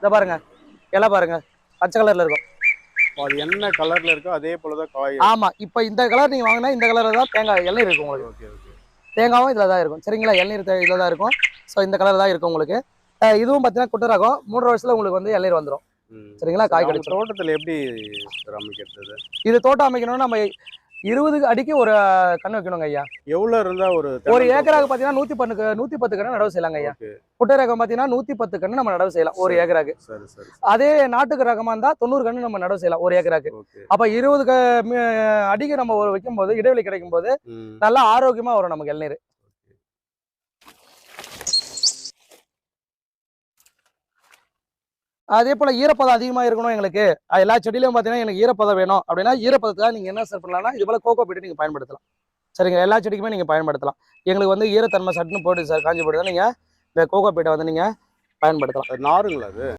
இதை பாருங்க. இலை பாருங்க. பச்சை கலர்ல இருக்கும். அது என்ன கலர்ல இருக்கோ அதே போலதான் காய் ஆமா. இப்போ இந்த கலர் நீங்க வாங்கினா இந்த கலர்ல தான் தேங்காய் இளநீர் இருக்கும் உங்களுக்கு. தேங்காவும் இதில் தான் இருக்கும். சரிங்களா? இளநீர் இதில் தான் இருக்கும். ஸோ இந்த கலர் தான் இருக்கும் உங்களுக்கு. இதுவும் பார்த்தீங்கன்னா குட்டை ரகம். மூன்று வருஷத்துல உங்களுக்கு வந்து இளநீர் வந்துடும் சரிங்களா? காய் கிடைச்சிடும் தோட்டத்துல எப்படி அமைக்கிறது இது தோட்டம் அமைக்கணும்னா நம்ம இருபது அடிக்கு ஒரு கண்ணு வைக்கணுங்க ஐயா. எவ்வளவு இருந்தா ஒரு ஒரு? ஏக்கராக்கு பார்த்தீங்கன்னா நூத்தி பத்து நூத்தி பத்து கண்ணு நடவு செய்யலாங்க ஐயா. குட்டை ரகம் பார்த்தீங்கன்னா நூத்தி பத்து கண்ணு நம்ம நடவு செய்யலாம் ஒரு. ஏக்கராக்கு. அதே நாட்டுக்கு ரகமா இருந்தா தொண்ணூறு கண்ணு நம்ம நடவு செய்யலாம் ஒரு ஏக்கராக்கு. அப்ப இருபது க அடிக்கு நம்ம ஒரு வைக்கும் போது இடைவெளி கிடைக்கும் போது நல்லா ஆரோக்கியமா வரும் நமக்கு இளநீர். அதே போல ஈரப்பதம் அதிகமா இருக்கணும் எங்களுக்கு. எல்லா செடியிலும் பார்த்தீங்கன்னா எனக்கு ஈரப்பதம் வேணும். அப்படின்னா ஈரப்பதத்துக்காக நீங்க என்ன சார் பண்ணலாம்னா இது போல கோகோ பீட்டு நீங்க பயன்படுத்தலாம். சரிங்க எல்லா செடிக்குமே நீங்க பயன்படுத்தலாம். எங்களுக்கு வந்து ஈரத்தன்மை சட்டுன்னு போட்டு சார் காஞ்சி போட்டு நீங்க இந்த கோகோ பீட்டை வந்து நீங்க பயன்படுத்தலாம். நாருங்களா அது?